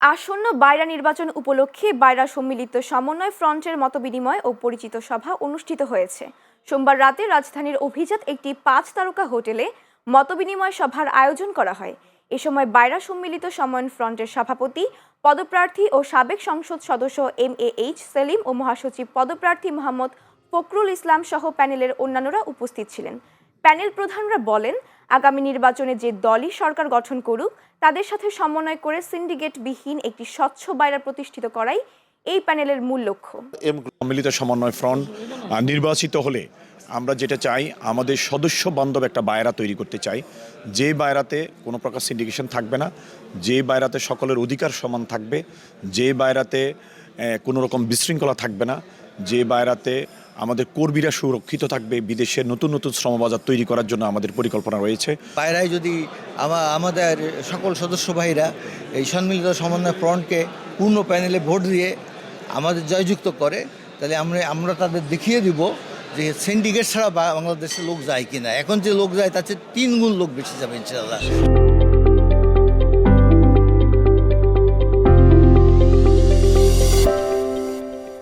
আসন্ন বাইরা নির্বাচন উপলক্ষে বাইরা সম্মিলিত সমন্বয় ফ্রন্টের মতবিনিময় ও পরিচিত সভা অনুষ্ঠিত হয়েছে। সোমবার রাতে রাজধানীর অভিজাত একটি পাঁচ তারকা হোটেলে মতবিনিময় সভার আয়োজন করা হয়। এ সময় বাইরা সম্মিলিত সমন্বয় ফ্রন্টের সভাপতি, পদপ্রার্থী ও সাবেক সংসদ সদস্য এম এ এইচ, সেলিম ও মহাসচিব পদপ্রার্থী মোহাম্মদ ফখরুল ইসলাম সহ প্যানেলের অন্যান্যরা উপস্থিত ছিলেন। প্যানেল প্রধানরা বলেন আগামী নির্বাচনে যে দলই সরকার গঠন করুক, তাদের সাথে সমন্বয় করে সিন্ডিকেটবিহীন একটি স্বচ্ছ বাইরা প্রতিষ্ঠিত করাই এই প্যানেলের মূল লক্ষ্য। সম্মিলিত সমন্বয় ফ্রন্ট নির্বাচিত হলে আমরা যেটা চাই, আমাদের সদস্য বান্ধব একটা বায়রা তৈরি করতে চাই। যে বায়রাতে কোনো প্রকার সিন্ডিকেশন থাকবে না, যে বায়রাতে সকলের অধিকার সমান থাকবে, যে বায়রাতে কোনো রকম বিশৃঙ্খলা থাকবে না, যে বায়রাতে আমাদের কর্মীরা সুরক্ষিত থাকবে বিদেশের নতুন নতুন শ্রমবাজার তৈরি করার জন্য আমাদের পরিকল্পনা রয়েছে। বাইরায় যদি আমাদের সকল সদস্য ভাইরা এই সম্মিলিত সমন্বয় ফ্রন্টকে পূর্ণ প্যানেলে ভোট দিয়ে আমাদের জয়যুক্ত করে, তাহলে আমরা আমরা তাদের দেখিয়ে দিব যে সিন্ডিকেট ছাড়া বাংলাদেশে লোক যায় কিনা। এখন যে লোক যায়, তার চেয়ে তিন গুণ লোক বেশি যাবে ইনশাল্লাহ